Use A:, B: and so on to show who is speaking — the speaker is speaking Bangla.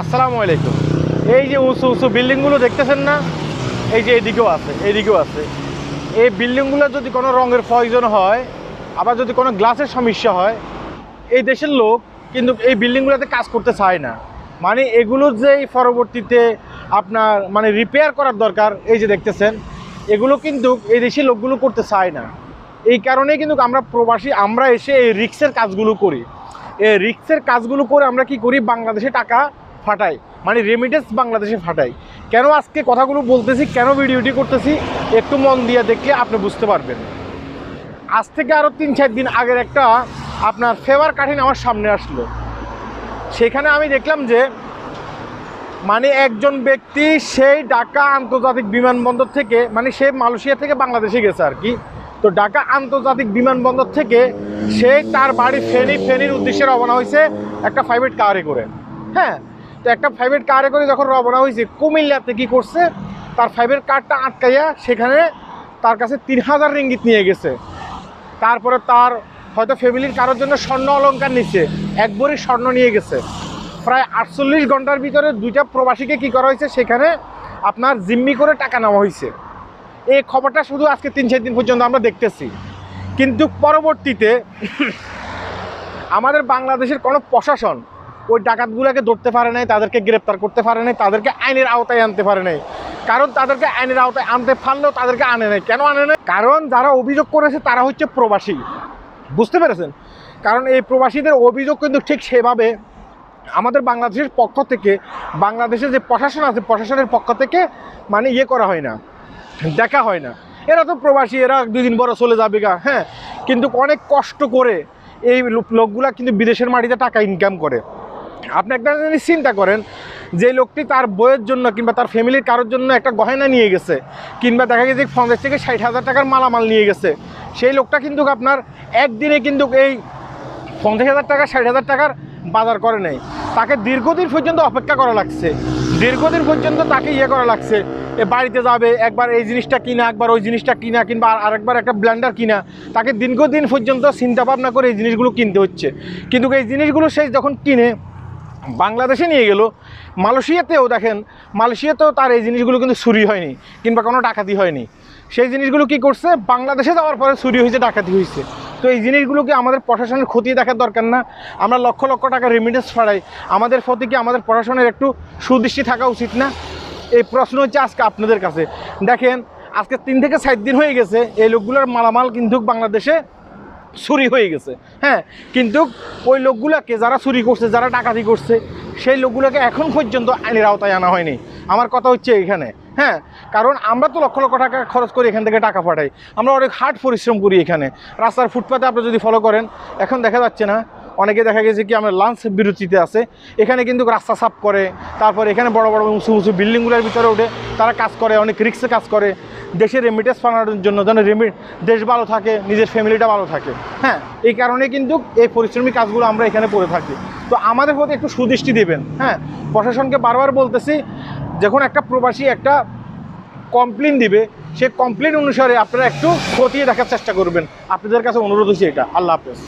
A: আসসালামু আলাইকুম। এই যে উঁচু উঁচু বিল্ডিংগুলো দেখতেছেন না? এই যে এদিকেও আছে এদিকেও আছে। এই বিল্ডিংগুলো যদি কোনো রঙের প্রয়োজন হয়, আবার যদি কোনো গ্লাসের সমস্যা হয়, এই দেশের লোক কিন্তু এই বিল্ডিংগুলোতে কাজ করতে চায় না। মানে এগুলোর যে পরবর্তীতে আপনার মানে রিপেয়ার করার দরকার, এই যে দেখতেছেন, এগুলো কিন্তু এই দেশের লোকগুলো করতে চায় না। এই কারণেই কিন্তু আমরা প্রবাসী, আমরা এসে এই রিক্সের কাজগুলো করি। এই রিক্সের কাজগুলো করে আমরা কি করি? বাংলাদেশে টাকা ফাটাই। মানে রেমিটেন্স বাংলাদেশে ফাটাই। কেন আজকে কথাগুলো বলতেছি, কেন ভিডিওটি করতেছি, একটু মন দিয়ে দেখলে আপনি বুঝতে পারবেন। আজ থেকে আরও তিন চার দিন আগের একটা আপনার ফেভার কাঠিন আমার সামনে আসলো। সেখানে আমি দেখলাম যে মানে একজন ব্যক্তি সেই ঢাকা আন্তর্জাতিক বিমানবন্দর থেকে মানে সে মালয়েশিয়া থেকে বাংলাদেশে গেছে আর কি। তো ঢাকা আন্তর্জাতিক বিমানবন্দর থেকে সে তার বাড়ি ফেনী, ফেনীর উদ্দেশ্যে রওনা হয়েছে একটা প্রাইভেট কারে করে। হ্যাঁ তো একটা প্রাইভেট কারে করে যখন রওনা হয়েছে, কুমিল্লাতে কি করছে, তার প্রাইভেট কারটা আটকাইয়া সেখানে তার কাছে তিন হাজার রিঙ্গিত নিয়ে গেছে। তারপরে তার হয়তো ফ্যামিলির কারোর জন্য স্বর্ণ অলঙ্কার নিচ্ছে এক স্বর্ণ নিয়ে গেছে। প্রায় আটচল্লিশ ঘণ্টার ভিতরে দুইটা প্রবাসীকে কি করা হয়েছে, সেখানে আপনার জিম্মি করে টাকা নেওয়া হয়েছে। এই খবরটা শুধু আজকে তিন চার দিন পর্যন্ত আমরা দেখতেছি। কিন্তু পরবর্তীতে আমাদের বাংলাদেশের কোনো প্রশাসন ওই ডাকাতগুলোকে ধরতে পারে নাই, তাদেরকে গ্রেপ্তার করতে পারে নাই, তাদেরকে আইনের আওতায় আনতে পারে নাই। কারণ তাদেরকে আইনের আওতায় আনতে পারলেও তাদেরকে আনে নাই। কেন আনে নাই? কারণ যারা অভিযোগ করেছে তারা হচ্ছে প্রবাসী। বুঝতে পেরেছেন? কারণ এই প্রবাসীদের অভিযোগ কিন্তু ঠিক সেভাবে আমাদের বাংলাদেশের পক্ষ থেকে, বাংলাদেশের যে প্রশাসন আছে, প্রশাসনের পক্ষ থেকে মানে ইয়ে করা হয় না, দেখা হয় না। এরা তো প্রবাসী, এরা দুই দিন পরে চলে যাবে গা হ্যাঁ? কিন্তু অনেক কষ্ট করে এই লোক- লোকগুলা কিন্তু বিদেশের মাটিতে টাকা ইনকাম করে। আপনি একটা জিনিস চিন্তা করেন যে লোকটি তার বইয়ের জন্য কিংবা তার ফ্যামিলির কারোর জন্য একটা গয়না নিয়ে গেছে, কিংবা দেখা গেছে পঞ্চাশ থেকে ষাট হাজার টাকার মালামাল নিয়ে গেছে, সেই লোকটা কিন্তু আপনার একদিনে কিন্তু এই পঞ্চাশ হাজার টাকা, ষাট হাজার টাকার বাজার করে নেই। তাকে দীর্ঘদিন পর্যন্ত অপেক্ষা করা লাগছে, দীর্ঘদিন পর্যন্ত তাকে ইয়ে করা লাগছে, এ বাড়িতে যাবে, একবার এই জিনিসটা কিনা, একবার ওই জিনিসটা কিনা, কিংবা আর- আরেকবার একটা ব্ল্যান্ডার কিনা, তাকে দীর্ঘদিন পর্যন্ত চিন্তা ভাবনা করে এই জিনিসগুলো কিনতে হচ্ছে। কিন্তু এই জিনিসগুলো সে যখন কিনে বাংলাদেশে নিয়ে গেল, মালয়েশিয়াতেও দেখেন, মালয়েশিয়াতেও তার এই জিনিসগুলো কিন্তু চুরি হয়নি, কিংবা কোনো ডাকাতি হয়নি। সেই জিনিসগুলো কি করছে? বাংলাদেশে যাওয়ার পরে চুরি হয়েছে, ডাকাতি হয়েছে। তো এই জিনিসগুলোকে আমাদের প্রশাসনের খতিয়ে দেখার দরকার না। আমরা লক্ষ লক্ষ টাকা রেমিটেন্স ফাড়াই আমাদের প্রতি কি আমাদের প্রশাসনের একটু সুদৃষ্টি থাকা উচিত না? এই প্রশ্ন হচ্ছে আজকে আপনাদের কাছে। দেখেন, আজকে তিন থেকে সাত দিন হয়ে গেছে, এই লোকগুলোর মালামাল কিন্তু বাংলাদেশে চুরি হয়ে গেছে। হ্যাঁ কিন্তু ওই লোকগুলোকে যারা চুরি করছে, যারা ডাকাতি করছে, সেই লোকগুলোকে এখন পর্যন্ত আইনের আওতায় আনা হয়নি। আমার কথা হচ্ছে এখানে হ্যাঁ কারণ আমরা তো লক্ষ লক্ষ টাকা খরচ করি এখান থেকে টাকা পাঠাই। আমরা অনেক হার্ড পরিশ্রম করি এখানে। রাস্তার ফুটপাতে আপনি যদি ফলো করেন, এখন দেখা যাচ্ছে না। অনেকে দেখা গেছে কি, আমরা লাঞ্চ বিরতিতে আছে। এখানে কিন্তু রাস্তা সাফ করে, তারপর এখানে বড় বড় উঁচু উঁচু বিল্ডিংগুলোর ভিতরে উঠে তারা কাজ করে, অনেক রিক্সে কাজ করে। দেশের রেমিটেন্স পাঠানোর জন্য যেন রেমি দেশ ভালো থাকে, নিজের ফ্যামিলিটা ভালো থাকে। হ্যাঁ এই কারণে কিন্তু এই পরিশ্রমী কাজগুলো আমরা এখানে করে থাকি। তো আমাদের প্রতি একটু সুদৃষ্টি দেবেন। হ্যাঁ প্রশাসনকে বারবার বলতেছি, যখন একটা প্রবাসী একটা কমপ্লেন দিবে সে কমপ্লেন অনুসারে আপনারা একটু খতিয়ে দেখার চেষ্টা করবেন। আপনাদের কাছে অনুরোধ হচ্ছে এটা। আল্লাহ হাফেজ।